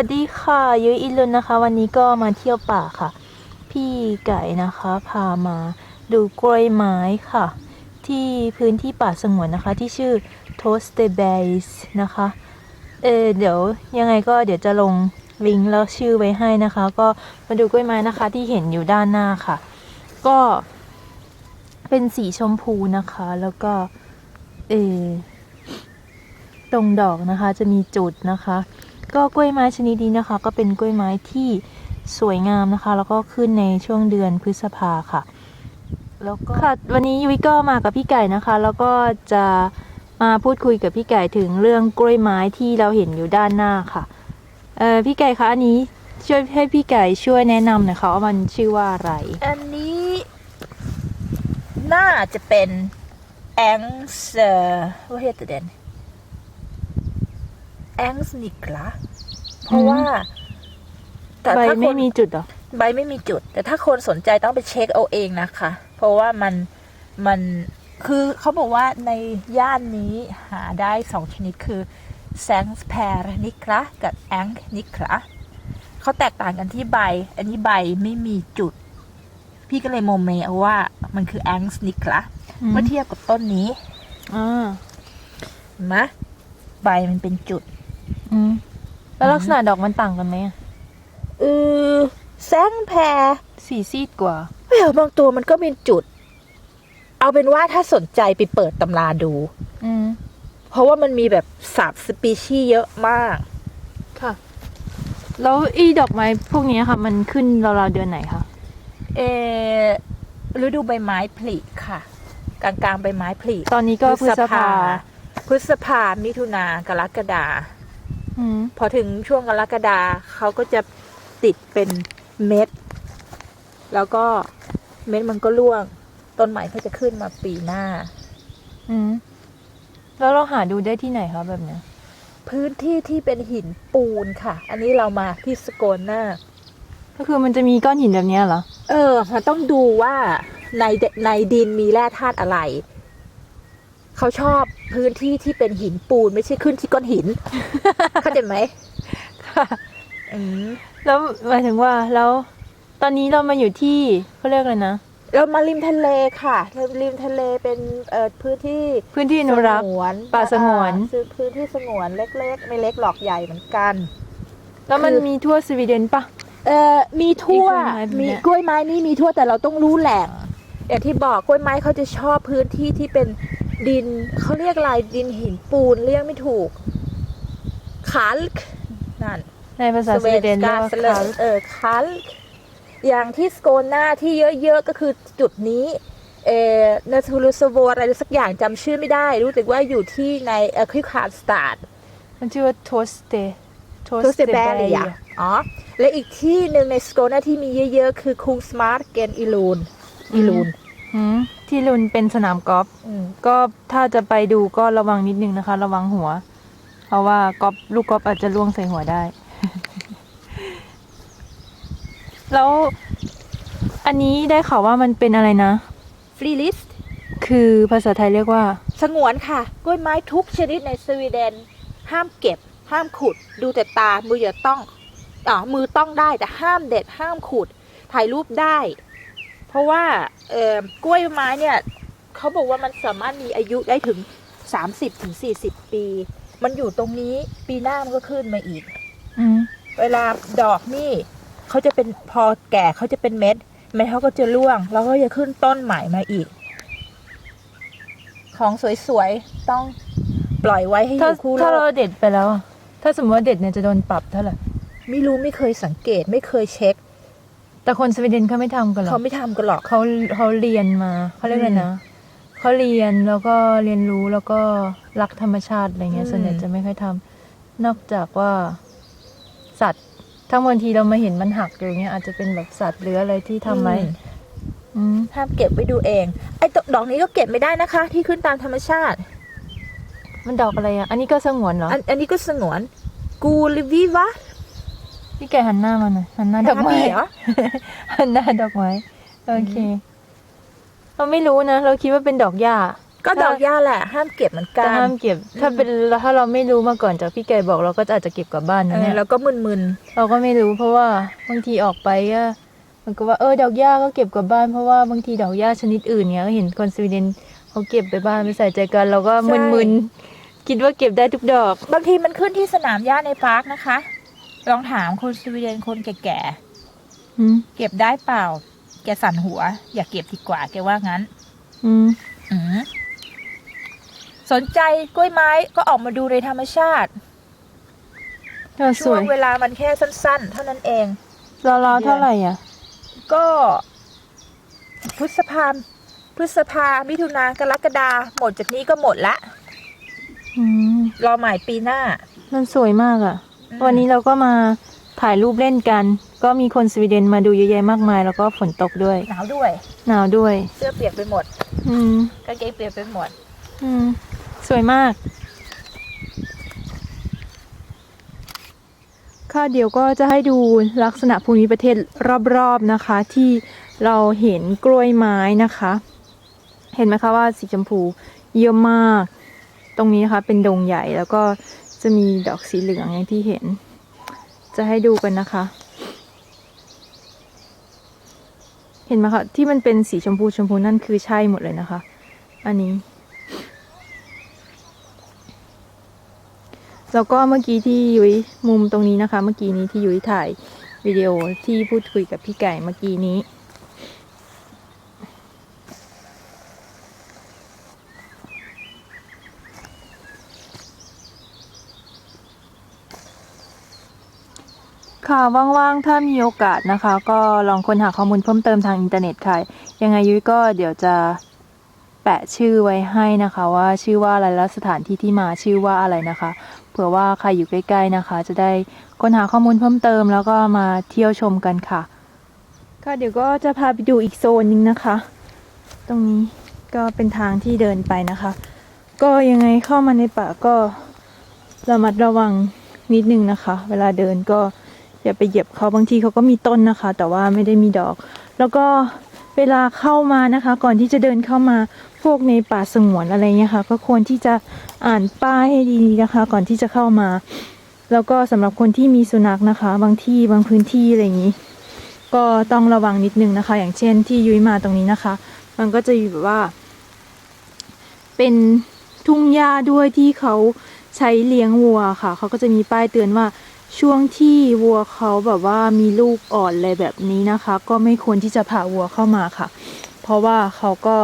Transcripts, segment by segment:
สวัสดีค่ะยุ้ยอินลุนนะคะ วันนี้ก็มาเที่ยวป่าค่ะ พี่ไก่นะคะพามาดูกล้วยไม้ค่ะ ที่พื้นที่ป่าสงวนนะคะ ที่ชื่อ Toast Base นะคะเออเดี๋ยวยังไงก็เดี๋ยวจะลงลิงก์แล้วชื่อไว้ให้นะคะ ก็มาดูกล้วยไม้นะคะที่เห็นอยู่ด้านหน้าค่ะ ก็เป็นสีชมพูนะคะ แล้วก็เออตรงดอกนะคะจะมีจุดนะคะ ก็กล้วยไม้ชนิดนี้นะคะ ก็เป็นกล้วยไม้ที่สวยงามนะคะ แล้วก็ขึ้นในช่วงเดือนพฤษภาค่ะ แล้วก็ค่ะวันนี้ยุ้ยก็มากับพี่ไก่นะคะ แล้วก็จะมาพูดคุยกับพี่ไก่ถึงเรื่องกล้วยไม้ที่เราเห็นอยู่ด้านหน้าค่ะเออพี่ไก่คะอันนี้ช่วยให้พี่ไก่ช่วยแนะนำหน่อยค่ะว่ามันชื่อว่าอะไร อันนี้ น่าจะเป็นแองส์ว่าเฮตเดน แองส์นิกลาเพราะว่าแต่ใบถ้าคไม่นมีจุดเหรอ ใบไม่มีจุด แต่ถ้าคนสนใจต้องไปเช็คเอาเองนะคะ เพราะว่ามันมันคือเขาบอกว่าในย่านนี้หาได้สองชนิดคือแซงส์แพรนิคลากับแองนิคลาเขาแตกต่างกันที่ใบ อันนี้ใบไม่มีจุด พี่ก็เลยโมเมเอาว่ามันคือแองส์นิคลาอืม เมื่อเทียบกับต้นนี้ อ่า เห็นไหมใบมันเป็นจุด อืมแล้วลักษณะดอกมันต่างกันไหมอะเออแซงแพรสีซีดกว่าเออบางตัวมันก็เป็นจุด เอาเป็นว่าถ้าสนใจไปเปิดตำราดู อืมเพราะว่ามันมีแบบสับสปีชีส์เยอะมาก ค่ะ แล้วอีดอกไม้พวกนี้ค่ะ มันขึ้นราวๆเดือนไหนคะเออฤดูใบไม้ผลิค่ะ กลางกลางๆใบไม้ผลิตอนนี้ก็พฤษภาพฤษภามิถุนากรกฎาอืม พอถึงช่วงกรกฎาเขาก็จะติดเป็นเม็ด แล้วก็เม็ดมันก็ร่วง ต้นใหม่ก็จะขึ้นมาปีหน้า อืมแล้วเราหาดูได้ที่ไหนคะแบบเนี้ยพื้นที่ที่เป็นหินปูนค่ะ อันนี้เรามาที่สโกนนาก็คือมันจะมีก้อนหินแบบเนี้ยเหรอ เออ มันต้องดูว่าในในดินมีแร่ธาตุอะไร เขาชอบพื้นที่ที่เป็นหินปูนไม่ใช่ขึ้นที่ก้อนหิน เข้าใจไหมค่ะอืมแล้วหมายถึงว่าแล้วตอนนี้เรามาอยู่ที่เขาเรียกอะไรนะ เรามาริมทะเลค่ะริมทะเลเป็นเอ่อพื้นที่พื้นที่อนุรักษ์ สงวนป่าสงวน อ่าคือพื้นที่สงวนเล็กๆ ไม่เล็กหรอกใหญ่เหมือนกัน แล้วมันคือมีทั่วสวีเดนปะ เอ่อมีทั่วมีกล้วยไม้แบบเนี้ยมีกล้วยไม้นี่มีทั่วแต่เราต้องรู้แหล่ง อย่างที่บอกกล้วยไม้เขาจะชอบพื้นที่ที่เป็นดินเขาเรียกอะไรดินหินปูนเรียกไม่ถูกคัลค์นั่นในภาษาสวีเดนเรียกว่าสเวคาสเออคัลค์อย่างที่สโกนนาที่เยอะๆก็คือจุดนี้เออนาทูลุสโวอะไรสักอย่างจำชื่อไม่ได้ รู้แต่ว่าอยู่ที่ในเออคิคาร์สตาร์ดมันชื่อว่าโทสเตโททูสเตเบเลียอ๋อและอีกที่หนึ่งในสโกนาที่มีเยอะๆ คือคุงสมาร์ทเกนอีลูน อีลูนที่ลุนเป็นสนามกอล์ฟก็ถ้าจะไปดูก็ระวังนิดนึงนะคะ ระวังหัว เพราะว่ากอล์ฟลูกกอล์ฟอาจจะล่วงใส่หัวได้ แล้วอันนี้ได้ข่าวว่ามันเป็นอะไรนะ ฟรีลิสคือภาษาไทยเรียกว่า สงวนค่ะ กล้วยไม้ทุกชนิดในสวีเดน ห้ามเก็บ ห้ามขุด ดูแต่ตา มืออย่าต้องอ่ามือต้องได้แต่ห้ามเด็ด ห้ามขุด ถ่ายรูปได้ เพราะว่าเอ่อกล้วยไม้เนี่ยเขาบอกว่ามันสามารถมีอายุได้ถึง 30-40ถึง40 ปี มันอยู่ตรงนี้ปีหน้ามันก็ขึ้นมาอีกอืมเวลาดอกนี่เขาจะเป็นพอแก่เขาจะเป็นเม็ดเม็ดเขาก็จะร่วง แล้วก็จะขึ้นต้นใหม่มาอีก ของสวยๆต้องปล่อยไว้ให้อถ้ายู่คู่โลถ้าเรากเด็ดไปแล้วอะถ้าสมมติว่าเด็ดเนี่ยจะโดนปรับเท่าไหร่ไม่รู้ไม่เคยสังเกตไม่เคยเช็ค แต่คนสวีเดนเขาไม่ทำกันหรอเขากไม่ทำกันหรอก เขาเขาเรียนมาเขาเรียกอะไรนะเขาเรียนแล้วก็เรียนรู้แล้วก็รักธรรมชาติอะไรเงี้ยอืม ส่วนใหญ่จะไม่ค่อยทำนอกจากว่าสัตว์ถ้าบางทีเรามาเห็นมันหักอยู่อย่างเงี้ยอาจจะเป็นแบบสัตว์หรืออะไรที่ทำไว้อืมอืมห้ามเก็บไว้ดูเอง ไอ้ตดอกนี้ก็เก็บไม่ได้นะคะ ที่ขึ้นตามธรรมชาติ มันดอกอะไรอะ อันนี้ก็สงวนเหรอ อันอันนี้ก็สงวน กูลิวิวะ พี่แกหันหน้ามาหน่อยหันหน้าดอกไม้เหรอ หันหน้าดอกไม้โอเค เราไม่รู้นะ เราคิดว่าเป็นดอกหญ้ากก็ดอกหญ้าแหละ ห้ามเก็บเหมือนกัจะนห้ามเก็บ ถ้าเป็นถ้าเราไม่รู้มาก่อนจากพี่ไก่บอกเราก็อาจจะเก็บกลับบ้านเอนะอเนี่ย แล้วก็มึนเราก็ไม่รู้เพราะว่าบางทีออกไปก็มันก็ว่าเออดอกหญ้าก็เก็บกลับบ้านเพราะว่าบางทีดอกหญ้าชนิดอื่นเนี้ยก็เห็นคนสวีเดนเขาเก็บไปบ้านไปใส่ใจกันเราก็มึนๆคิดว่าเก็บได้ทุกดอก ๆ บางทีมันขึ้นที่สนามหญ้าในปาร์คนะคะ ลองถามคนสวีเดนคนแก่อืมๆเก็บได้เปล่า แกสั่นหัว อย่าเก็บดีกว่าแกว่างั้น อืมอืมสนใจกล้วยไม้ก็ออกมาดูในธรรมชาติก็สช่ววงยเวลามันแค่สั้น ๆ เท่านั้นเองราวๆเท่าไหร่อะ ก็พฤษภาพฤษภามิถุนากรกฎาหมดจากนี้ก็หมดละ อืมรอใหม่ปีหน้า มันสวยมากอะอืม วันนี้เราก็มาถ่ายรูปเล่นกัน ก็มีคนสวีเดนมาดูเยอะแยะมากมาย แล้วก็ฝนตกด้วย หนาวด้วย หนาวด้วย เสื้อเปียกไปหมด อืมกางเกงเปียกไปหมด อืม สวยมาก ค่ะเดี๋ยวก็จะให้ดูลักษณะภูมิประเทศรอบๆนะคะ ที่เราเห็นกล้วยไม้นะคะ เห็นไหมคะว่าสีชมพูเยอะมาก ตรงนี้นะคะเป็นดงใหญ่แล้วก็ จะมีดอกสีเหลืองอย่างที่เห็น จะให้ดูกันนะคะ เห็นไหมคะที่มันเป็นสีชมพูชมพูนั่นคือใช่หมดเลยนะคะ อันนี้ แล้วก็เมื่อกี้ที่ยุ้ยมุมตรงนี้นะคะ เมื่อกี้นี้ที่ยุ้ยถ่ายวิดีโอที่พูดคุยกับพี่ไก่เมื่อกี้นี้ ค่ะว่างๆ ถ้ามีโอกาสนะคะ ก็ลองค้นหาข้อมูลเพิ่มเติมทางอินเทอร์เน็ตค่ะ ยังไงยุ้ยก็เดี๋ยวจะแปะชื่อไว้ให้นะคะ ว่าชื่อว่าอะไรและสถานที่ที่มาชื่อว่าอะไรนะคะ เผื่อว่าใครอยู่ใกล้ ๆนะคะ จะได้ค้นหาข้อมูลเพิ่มเติมแล้วก็มาเที่ยวชมกันค่ะ ค่ะเดี๋ยวก็จะพาไปดูอีกโซนนึงนะคะ ตรงนี้ก็เป็นทางที่เดินไปนะคะ ก็ยังไงเข้ามาในป่าก็ระมัดระวังนิดนึงนะคะ เวลาเดินก็ อย่าไปเหยียบเขาบางทีเขาก็มีต้นนะคะ แต่ว่าไม่ได้มีดอก แล้วก็เวลาเข้ามานะคะ ก่อนที่จะเดินเข้ามาพวกในป่าสงวนอะไรเงี้ยค่ะ ก็ควรที่จะอ่านป้ายให้ดีนะคะ ก่อนที่จะเข้ามา แล้วก็สำหรับคนที่มีสุนัขนะคะ บางที่บางพื้นที่อะไรอย่างนี้ ก็ต้องระวังนิดนึงนะคะ อย่างเช่นที่ยุ้ยมาตรงนี้นะคะ มันก็จะอยู่แบบว่า เป็นทุ่งหญ้าด้วยที่เขาใช้เลี้ยงวัวค่ะ เขาก็จะมีป้ายเตือนว่า ช่วงที่วัวเขาแบบว่ามีลูกอ่อนอะไรแบบนี้นะคะ ก็ไม่ควรที่จะพาวัวเข้ามาค่ะ เพราะว่าเขาก็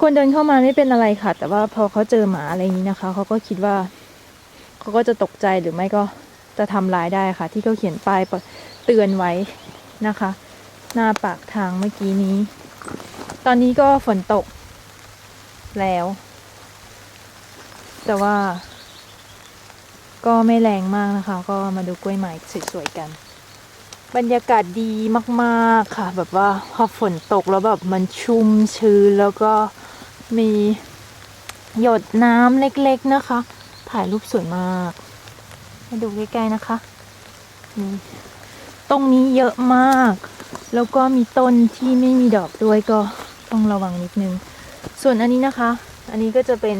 คนเดินเข้ามาไม่เป็นอะไรค่ะ แต่ว่าพอเขาเจอหมาอะไรอย่างนี้นะคะ เขาก็คิดว่า เขาก็จะตกใจหรือไม่ก็จะทำร้ายได้ค่ะ ที่เขาเขียนป้ายเตือนไว้นะคะ หน้าปากทางเมื่อกี้นี้ ตอนนี้ก็ฝนตกแล้ว แต่ว่า ก็ไม่แรงมากนะคะ ก็มาดูกล้วยไม้สวยๆกัน บรรยากาศดีมากๆค่ะ แบบว่าพอฝนตกแล้วแบบมันชุ่มชื้นแล้วก็มีหยดน้ำเล็กๆนะคะ ถ่ายรูปสวยมากมาดูใกล้ๆนะคะนี่ตรงนี้เยอะมาก แล้วก็มีต้นที่ไม่มีดอกด้วยก็ต้องระวังนิดนึง ส่วนอันนี้นะคะ อันนี้ก็จะเป็น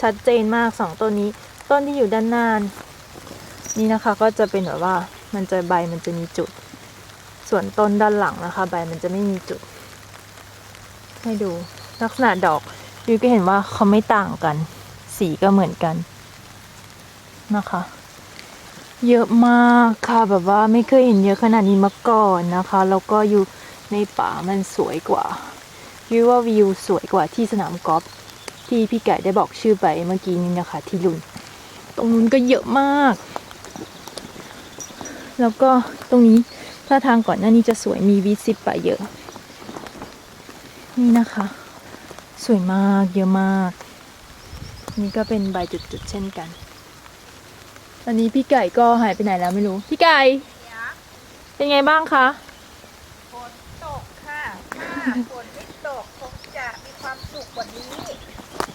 ชัดเจนมากสองต้นนี้ ต้นที่อยู่ด้านหน้านี่นะคะก็จะเป็นแบบว่ามันจะใบมันจะมีจุด ส่วนต้นด้านหลังนะคะ ใบมันจะไม่มีจุด ให้ดูลักษณะดอกยูก็เห็นว่าเขาไม่ต่างกัน สีก็เหมือนกันนะคะ เยอะมากค่ะแบบว่าไม่เคยเห็นเยอะขนาดนี้มาก่อนนะคะ แล้วก็อยู่ในป่ามันสวยกว่ายูว่าวิวสวยกว่าที่สนามกอล์ฟที่พี่ไก่ได้บอกชื่อไปเมื่อกี้นี้นะคะ ที่ลุน ตรงนู้นก็เยอะมาก แล้วก็ตรงนี้ถ้าทางก่อนหน้านี้จะสวยมีวิสิตป่าเยอะ นี่นะคะ สวยมากเยอะมาก นี่ก็เป็นใบจุดๆเช่นกันตอนนี้พี่ไก่ก็หายไปไหนแล้วไม่รู้ พี่ไก่ เป็นไงบ้างคะฝนตกค่ะถ้าฝนไม่ตกคงจะมีความสุขกว่านี้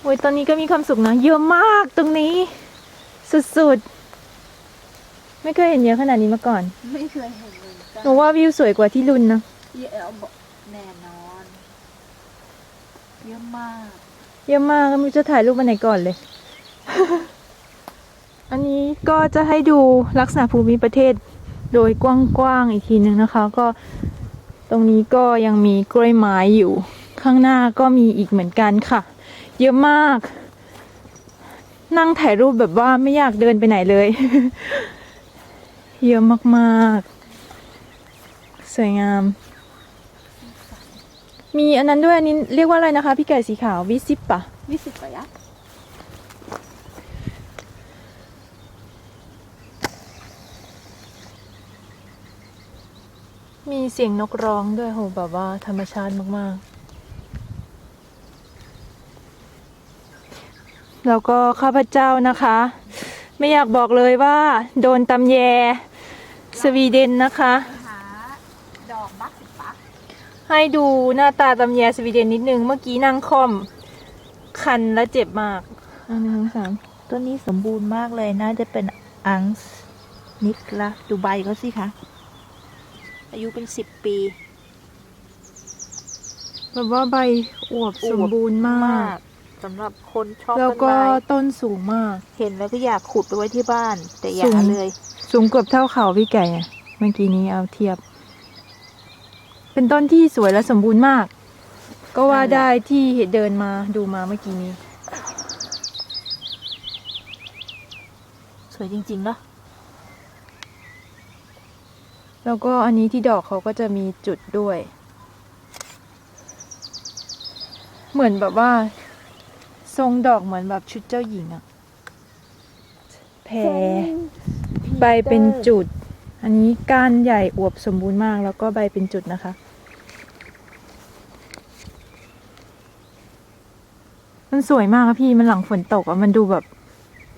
โอ้ยตอนนี้ก็มีความสุขนะ เยอะมากตรงนี้ สุดๆ ไม่เคยเห็นเยอะขนาดนี้มาก่อน ไม่เคยเห็นเลยจ้ะหนูว่าวิวสวยกว่าที่ลุนนะพี่เอลบอกแน่นอน เยอะมาก เยอะมากไม่รู้จะถ่ายรูปมาไหนก่อนเลย อันนี้ก็จะให้ดูลักษณะภูมิประเทศโดยกว้างๆอีกทีนึงนะคะ ก็ตรงนี้ก็ยังมีกล้วยไม้อยู่ ข้างหน้าก็มีอีกเหมือนกันค่ะ เยอะมาก นั่งถ่ายรูปแบบว่าไม่อยากเดินไปไหนเลย เยอะมากๆ สวยงาม มีอันนั้นด้วยอันนี้เรียกว่าอะไรนะคะ พี่ไก่สีขาววิซิปปะวิสิตระยะมีเสียงนกร้องด้วยโหแบบว่าธรรมชาติมากๆ แล้วก็ข้าพเจ้านะคะ ไม่อยากบอกเลยว่า โดนตำแย สวีเดนนะคะ หาดอกบักสิปักให้ดูหน้าตาตำแยสวีเดนนิดนึง เมื่อกี้นั่งคอม คันและเจ็บมากอันหนึ่งสองสามต้นนี้สมบูรณ์มากเลยน่าจะเป็นอังส์นิกละดูใบเขาสิคะอายุเป็นสิบปี แบบว่าใบอวบสมบูรณ์มาก สำหรับคนชอบแล้วต้นก็ไม้ต้นสูงมาก เห็นแล้วก็อยากขุดไปไว้ที่บ้าน แต่อย่าสูง เลย สูงเกือบเท่าเขาพี่ไก่อะเมื่อกี้นี้เอาเทียบ เป็นต้นที่สวยและสมบูรณ์มาก ก็ว่าได้ที่เดินมาดูมาเมื่อกี้นี้ สวยจริงๆเนาะแล้วก็อันนี้ที่ดอกเขาก็จะมีจุดด้วย เหมือนแบบว่า ทรงดอกเหมือนแบบชุดเจ้าหญิงอะแพรใบเป็นจุด อันนี้ก้านใหญ่อวบสมบูรณ์มากแล้วก็ใบเป็นจุดนะคะ มันสวยมากอะพี่มันหลังฝนตกอะมันดูแบบ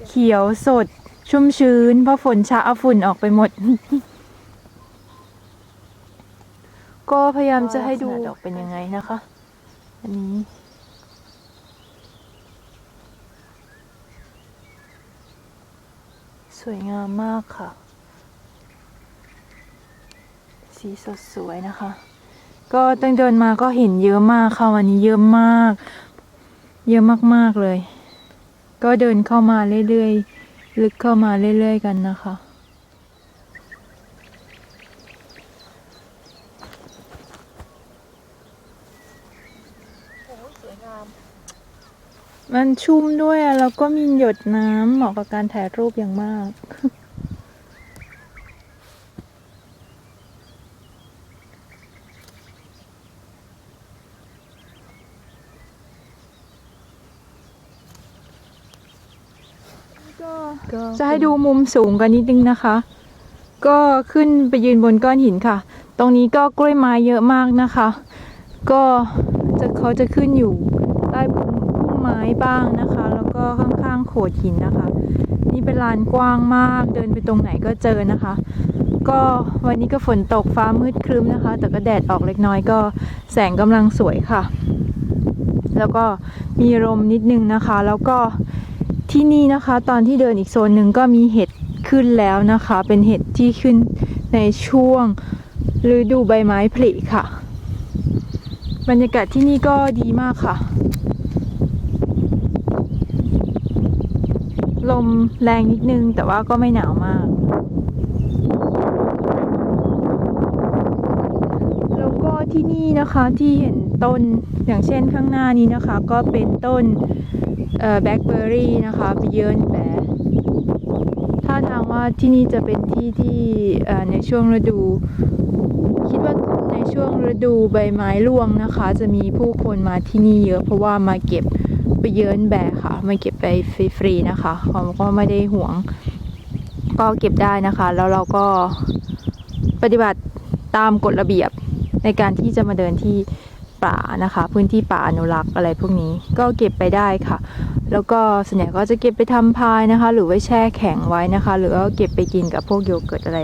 เขียวสด ชุ่มชื้นเพราะฝนชะเอาฝุ่นออกไปหมด ก็พยายามจะให้ดูดอกเป็นยังไงนะคะ อันนี้ วยงามมากค่ะ สีสดสวยนะคะ ก็ตั้งเดินมาก็เห็นเยอะมากค่ะวันนี้เยอะมาก เยอะมากๆเลย ก็เดินเข้ามาเรื่อยๆ ลึกเข้ามาเรื่อยๆ กันนะคะสวยงาม มันชุ่มด้วยอะแล้วก็มีหยดน้ำเหมาะกับการถ่ายรูปอย่างมากก็จะให้ดูมุมสูงกันนิดนึงนะคะ ก็ขึ้นไปยืนบนก้อนหินค่ะ ตรงนี้ก็กล้วยไม้เยอะมากนะคะ ก็จะเขาจะขึ้นอยู่ใต้พุ่มพุ่ม ไม้บ้างนะคะ แล้วก็ข้างๆโขดหินนะคะ นี่เป็นลานกว้างมาก เดินไปตรงไหนก็เจอนะคะ ก็วันนี้ก็ฝนตกฟ้ามืดครึ้มนะคะ แต่ก็แดดออกเล็กน้อยก็แสงกำลังสวยค่ะ แล้วก็มีลมนิดนึงนะคะ แล้วก็ที่นี่นะคะ ตอนที่เดินอีกโซนหนึ่งก็มีเห็ดขึ้นแล้วนะคะ เป็นเห็ดที่ขึ้นในช่วงฤดูใบไม้ผลิค่ะ บรรยากาศที่นี่ก็ดีมากค่ะ ลมแรงนิดนึง แต่ว่าก็ไม่หนาวมาก แล้วก็ที่นี่นะคะที่เห็นต้นอย่างเช่นข้างหน้านี้นะคะ ก็เป็นต้นแบล็คเบอร์รี่นะคะไปเยินแบถ้าทางว่าที่นี่จะเป็นที่ที่ในช่วงฤดู คิดว่าในช่วงฤดูใบไม้ร่วงนะคะ จะมีผู้คนมาที่นี่เยอะเพราะว่ามาเก็บ ไปเยินแบกค่ะมาเก็บไปฟรีๆนะคะเขาก็ไม่ได้ห่วง ก็เก็บได้นะคะ แล้วเราก็ปฏิบัติตามกฎระเบียบในการที่จะมาเดินที่ป่านะคะ พื้นที่ป่าอนุรักษ์อะไรพวกนี้ก็เก็บไปได้ค่ะ แล้วก็ส่วนใหญ่ก็จะเก็บไปทำพายนะคะ หรือไว้แช่แข็งไว้นะคะ หรือว่าเก็บไปกินกับพวกโยเกิร์ตอะไร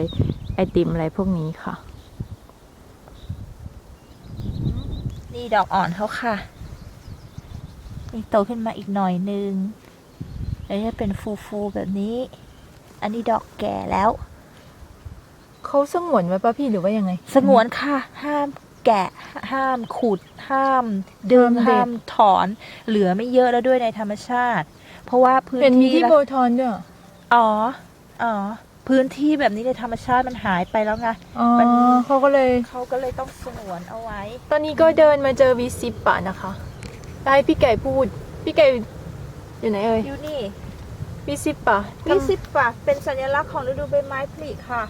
ไอติมอะไรพวกนี้ค่ะ นี่ดอกอ่อนเขาค่ะ นี่โตขึ้นมาอีกหน่อยนึงแล้วจะเป็นฟูๆแบบนี้ อันนี้ดอกแก่แล้ว เขาสงวนไว้ป่ะพี่หรือว่ายังไง สงวนค่ะ ห้ามแกะ ห้ามขุด ห้ามดึงห้ามเด็ด ห้ามถอน เหลือไม่เยอะแล้วด้วยในธรรมชาติ เพราะว่าพื้นเห็นมีที่ที่ละ โบทอนด้วยเหรออ๋อ อ๋อ พื้นที่แบบนี้ในธรรมชาติมันหายไปแล้วไง อ๋อมัน เขาก็เลย เขาก็เลยต้องสงวนเอาไว้ ตอนนี้ก็เดินมาเจอวิซิปป่ะนะคะ ได้พี่ไก่พูด พี่ไก่อยู่ไหนเอ่ยอยู่นี่วิซิปป่ะวิสิปะเป็นสัญลักษณ์ของฤดูใบไม้ผลิค่ะ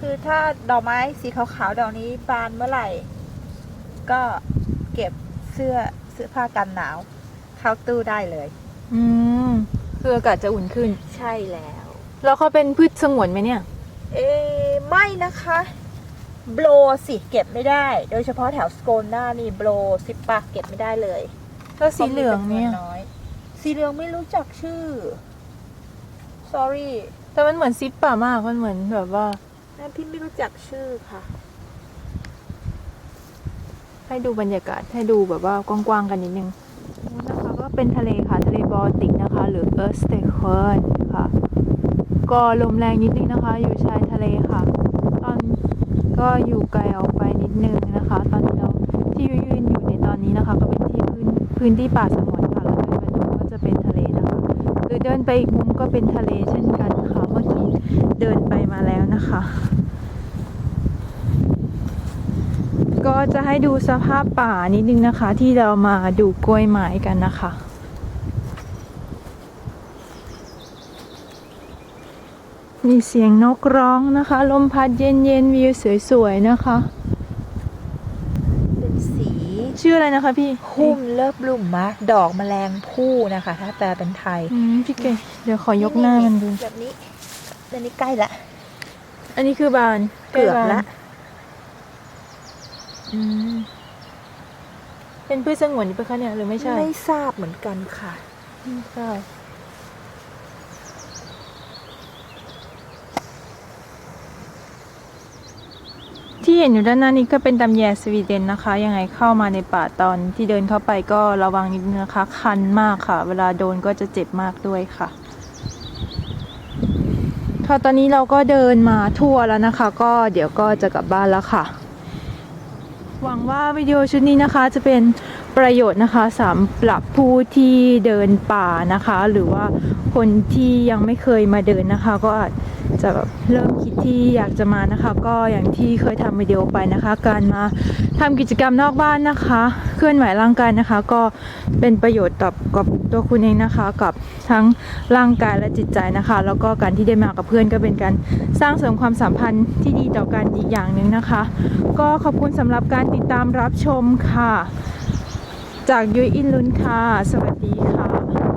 คือถ้าดอกไม้สีขาวๆดอกนี้บานเมื่อไหร่ ก็เก็บเสื้อเสื้อผ้ากันหนาว เข้าตู้ได้เลย อืมคืออากาศจะอุ่นขึ้น ใช่แล้ว แล้วเขาเป็นพืชสงวนไหมเนี่ย เอ๊ะไม่นะคะ โบลสิเก็บไม่ได้ โดยเฉพาะแถวสโกนหน้านี่โบลสิปะเก็บไม่ได้เลยแล้วสีเหลืองเนี่ย พราะมีจำวน้อยสีเหลืองไม่รู้จักชื่อ sorry แต่มันเหมือนซิปป่ามาก มันเหมือนแบบว่านั่นพี่ไม่รู้จักชื่อค่ะ ให้ดูบรรยากาศให้ดูแบบว่ากว้างๆกันนิดนึงนะคะก็เป็นทะเลค่ะ ทะเลบอลติกนะคะ หรือเออร์สเตเคิร์นค่ะ ก็ลมแรงนิดนึงนะคะ อยู่ชายทะเลค่ะตอน ก็อยู่ไกลออกไปนิดนึงนะคะ ตอนนี้เราที่ยืนอยู่ในตอนนี้นะคะ ก็เป็นที่พื้นพื้นที่ป่าสงวนค่ะแล้วเดินไปตรงก็จะเป็นทะเลนะคะหรือเดินไปอีกมุมก็เป็นทะเลเช่นกันค่ะเมื่อกี้เดินไปมาแล้วนะคะ ก็จะให้ดูสภาพป่านิดนึงนะคะ ที่เรามาดูกล้วยไม้กันนะคะ มีเสียงนกร้องนะคะ ลมพัดเย็นๆวิวสวยๆนะคะ เป็นสีชื่ออะไรนะคะพี่หุ้มเลิบลุ่มมะดอกแมลงผู้นะคะ ถ้าแปลเป็นไทย อืมพี่เก๋เดี๋ยวขอยกหน้ามันดูแบบนี้อันนี้ใกล้ละ อันนี้คือบานเกือบละอืมเป็นพืชสงวนนี่ปะคะเนี่ยหรือไม่ใช่ ไม่ทราบเหมือนกันค่ะไม่ทราบ เห็นอยู่ด้านหน้านี้ก็เป็นตำแยสวีเดนนะคะ ยังไงเข้ามาในป่าตอนที่เดินเข้าไปก็ระวังนิดนึงนะคะ คันมากค่ะ เวลาโดนก็จะเจ็บมากด้วยค่ะ ค่ะตอนนี้เราก็เดินมาทั่วแล้วนะคะ ก็เดี๋ยวก็จะกลับบ้านแล้วค่ะ หวังว่าวิดีโอชุดนี้นะคะจะเป็นประโยชน์นะคะสำหรับผู้ที่เดินป่านะคะ หรือว่าคนที่ยังไม่เคยมาเดินนะคะ ก็อาจ จะแบบเริ่มคิดที่อยากจะมานะคะ ก็อย่างที่เคยทำวิดีโอไปนะคะ การมาทำกิจกรรมนอกบ้านนะคะ เคลื่อนไหวร่างกายนะคะ ก็เป็นประโยชน์กับกับตัวคุณเองนะคะ กับทั้งร่างกายและจิตใจนะคะ แล้วก็การที่ได้มากับเพื่อนก็เป็นการสร้างเสริมความสัมพันธ์ที่ดีต่อกันอีกอย่างหนึ่งนะคะ ก็ขอบคุณสำหรับการติดตามรับชมค่ะ จากยุ้ยอินลุนค่ะ สวัสดีค่ะ